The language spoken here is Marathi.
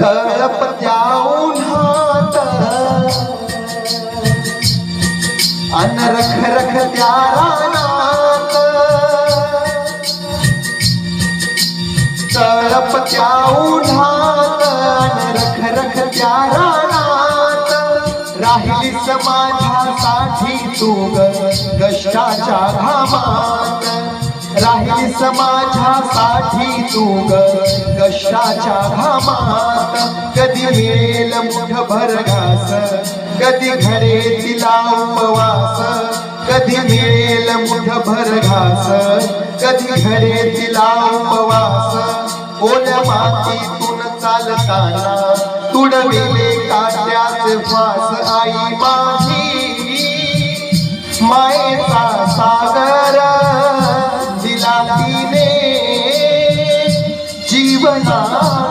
तळपत्या उन्हात अन रख रख त्या रानात तळपत्या उन्हात अन रख रख त्या रानात राहिली माझ्यासाठी तू कष्टाच्या घामात. राहिलीस माझ्यासाठी तू ग घामात कधी मिळेल मुठ भर घास कधी घरे तिला उपवास कधी मिळेल मुठ भर घास कधी घरे तिला उपवास. ओल्या मातीतून चालताना तुडविले काट्याचे फास आई माझी मायेचा 管他